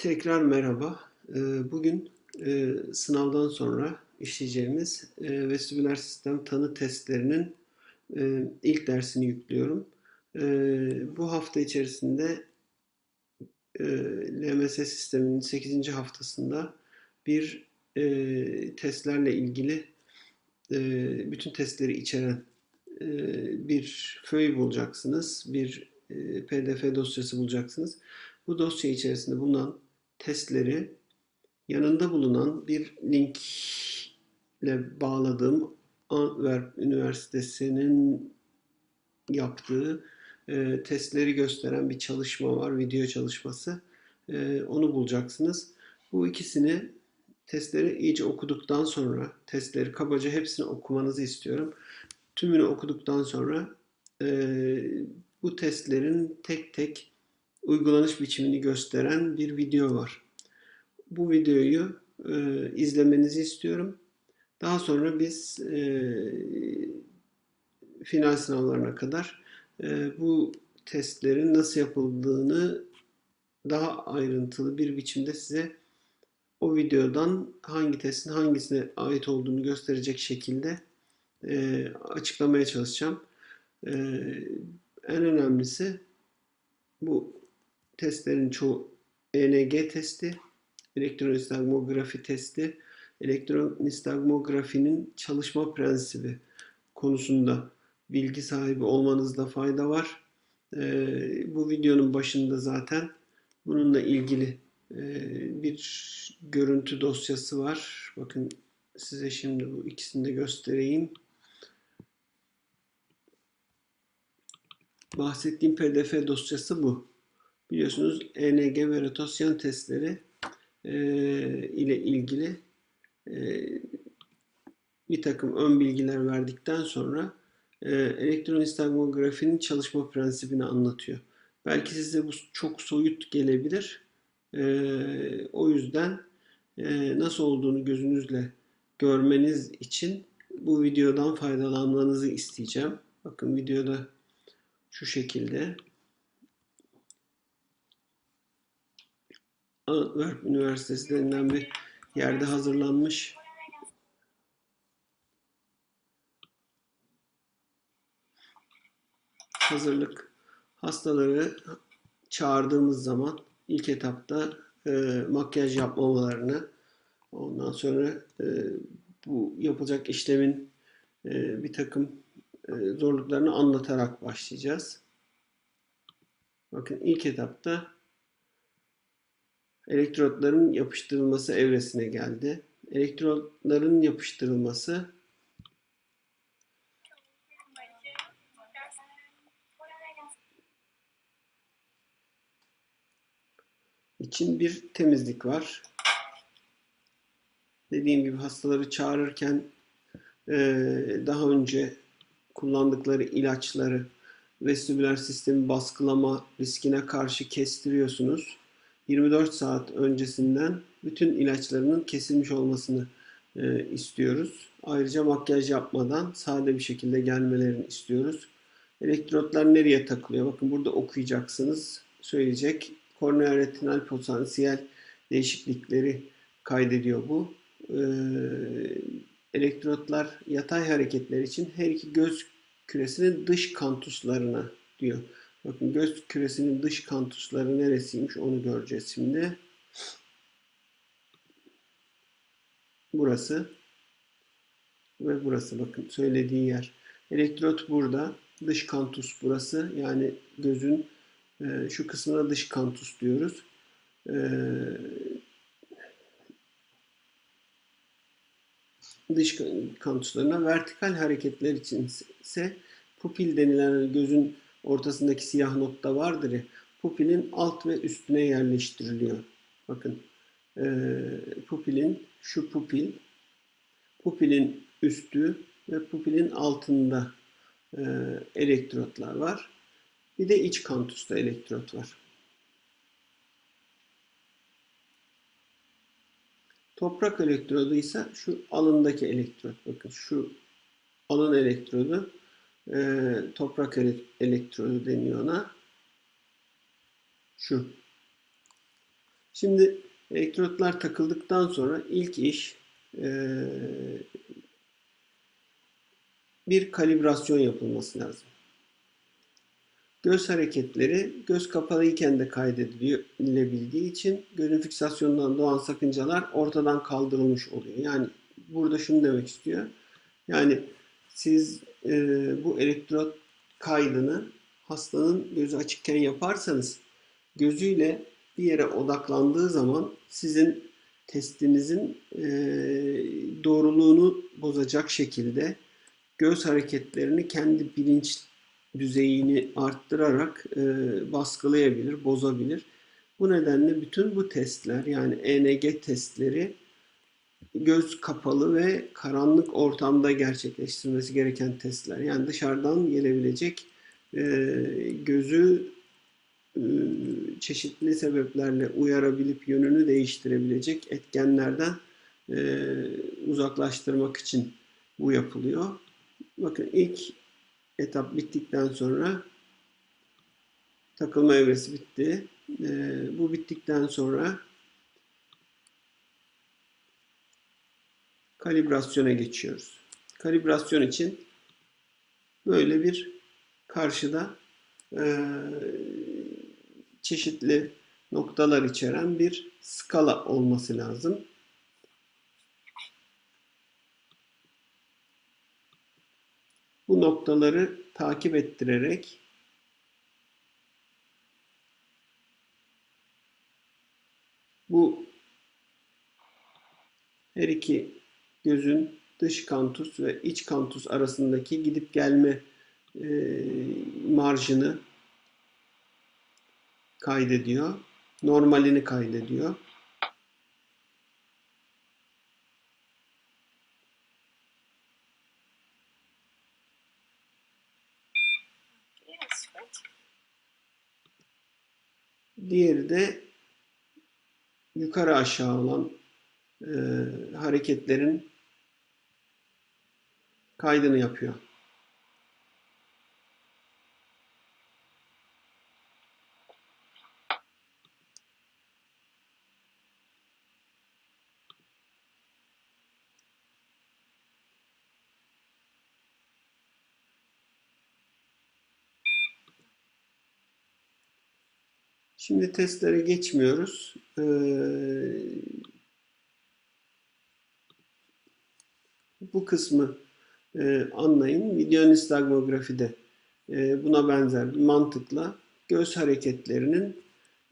Tekrar merhaba. Ee, Bugün e, sınavdan sonra işleyeceğimiz e, vestibüler sistem tanı testlerinin e, ilk dersini yüklüyorum. Bu hafta içerisinde LMS sisteminin 8. haftasında bir testlerle ilgili bütün testleri içeren bir föy bulacaksınız. Bir PDF dosyası bulacaksınız. Bu dosya içerisinde bulunan testleri yanında bulunan bir link ile bağladığım Antwerp Üniversitesi'nin yaptığı e, testleri gösteren bir çalışma var, video çalışması. E, onu bulacaksınız. Bu ikisini testleri iyice okuduktan sonra, testleri kabaca hepsini okumanızı istiyorum. Tümünü okuduktan sonra e, bu testlerin tek tek uygulanış biçimini gösteren bir video var. Bu videoyu e, izlemenizi istiyorum. Daha sonra biz e, final sınavlarına kadar e, bu testlerin nasıl yapıldığını daha ayrıntılı bir biçimde size o videodan hangi testin hangisine ait olduğunu gösterecek şekilde e, açıklamaya çalışacağım. E, en önemlisi bu testlerin çoğu ENG testi, elektronistagmografi testi, elektronistagmografinin çalışma prensibi konusunda bilgi sahibi olmanızda fayda var. Ee, bu videonun başında zaten bununla ilgili e, bir görüntü dosyası var. Bakın size şimdi bu ikisini de göstereyim. Bahsettiğim PDF dosyası bu. Biliyorsunuz ENG ve rotosyan testleri e, ile ilgili e, bir takım ön bilgiler verdikten sonra e, elektronistagmografinin çalışma prensibini anlatıyor. Belki size bu çok soyut gelebilir. E, o yüzden e, nasıl olduğunu gözünüzle görmeniz için bu videodan faydalanmanızı isteyeceğim. Bakın videoda şu şekilde Antwerp Üniversitesi denilen bir yerde hazırlanmış hazırlık hastaları çağırdığımız zaman ilk etapta e, makyaj yapmamalarını ondan sonra e, bu yapılacak işlemin e, bir takım e, zorluklarını anlatarak başlayacağız. Bakın ilk etapta elektrotların yapıştırılması evresine geldi. Elektrotların yapıştırılması için bir temizlik var. Dediğim gibi hastaları çağırırken daha önce kullandıkları ilaçları vestibüler sistemi baskılama riskine karşı kestiriyorsunuz. 24 saat öncesinden bütün ilaçlarının kesilmiş olmasını e, istiyoruz. Ayrıca makyaj yapmadan sade bir şekilde gelmelerini istiyoruz. Elektrotlar nereye takılıyor? Bakın burada okuyacaksınız. Söyleyecek. Kornea retinal potansiyel değişiklikleri kaydediyor bu. Ee, elektrotlar yatay hareketler için her iki göz küresinin dış kantuslarına diyor. Bakın göz küresinin dış kantusları neresiymiş onu göreceğiz şimdi. Burası ve burası bakın söylediği yer. Elektrot burada. Dış kantus burası. Yani gözün e, şu kısmına dış kantus diyoruz. E, dış kantuslarına vertikal hareketler için ise pupil denilen gözün ortasındaki siyah nokta vardır ya pupilin alt ve üstüne yerleştiriliyor. Bakın e, pupilin şu pupil pupilin üstü ve pupilin altında e, elektrotlar var. Bir de iç kantusta elektrot var. Toprak elektrodu ise şu alındaki elektrot. Bakın şu alın elektrodu e, toprak elektrodu deniyor ona. Şu. Şimdi elektrotlar takıldıktan sonra ilk iş e, bir kalibrasyon yapılması lazım. Göz hareketleri göz kapalıyken de kaydedilebildiği için gözün fiksasyonundan doğan sakıncalar ortadan kaldırılmış oluyor. Yani burada şunu demek istiyor. Yani siz e, bu elektrot kaydını hastanın gözü açıkken yaparsanız gözüyle bir yere odaklandığı zaman sizin testinizin e, doğruluğunu bozacak şekilde göz hareketlerini kendi bilinç düzeyini arttırarak e, baskılayabilir, bozabilir. Bu nedenle bütün bu testler yani ENG testleri göz kapalı ve karanlık ortamda gerçekleştirmesi gereken testler. Yani dışarıdan gelebilecek e, gözü e, çeşitli sebeplerle uyarabilip yönünü değiştirebilecek etkenlerden e, uzaklaştırmak için bu yapılıyor. Bakın ilk etap bittikten sonra takılma evresi bitti. E, bu bittikten sonra kalibrasyona geçiyoruz. Kalibrasyon için böyle bir karşıda e, çeşitli noktalar içeren bir skala olması lazım. Bu noktaları takip ettirerek bu her iki gözün dış kantus ve iç kantus arasındaki gidip gelme e, marjını kaydediyor. Normalini kaydediyor. Diğeri de yukarı aşağı olan e, hareketlerin kaydını yapıyor. Şimdi testlere geçmiyoruz. Ee, bu kısmı e, anlayın. Video nistagmografide e, buna benzer bir mantıkla göz hareketlerinin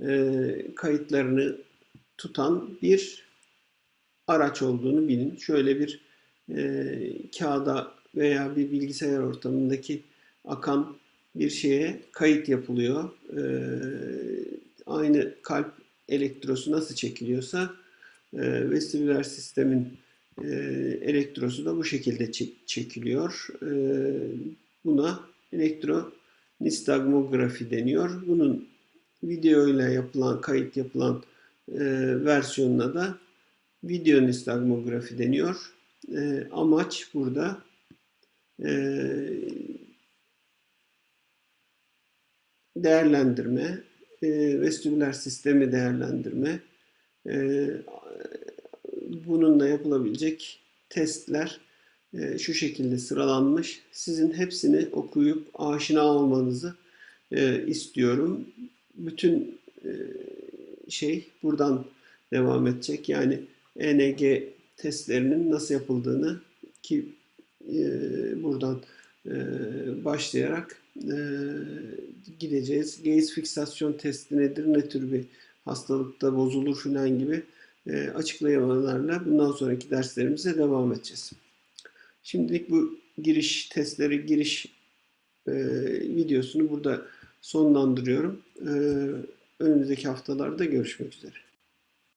e, kayıtlarını tutan bir araç olduğunu bilin. Şöyle bir e, kağıda veya bir bilgisayar ortamındaki akan bir şeye kayıt yapılıyor. E, aynı kalp elektrosu nasıl çekiliyorsa e, vestibüler sistemin e, elektrosu da bu şekilde çekiliyor. E, buna elektronistagmografi deniyor. Bunun video ile yapılan, kayıt yapılan e, versiyonuna da video nistagmografi deniyor. E, amaç burada e, değerlendirme, e, vestibüler sistemi değerlendirme, e, bununla yapılabilecek testler e, şu şekilde sıralanmış. Sizin hepsini okuyup aşina olmanızı e, istiyorum. Bütün e, şey buradan devam edecek. Yani ENG testlerinin nasıl yapıldığını ki buradan başlayarak gideceğiz. Gaze fiksasyon testi nedir? Ne tür bir hastalıkta bozulur filan gibi e, açıklamalarla bundan sonraki derslerimize devam edeceğiz. Şimdilik bu giriş testleri, giriş e, videosunu burada sonlandırıyorum. E, önümüzdeki haftalarda görüşmek üzere.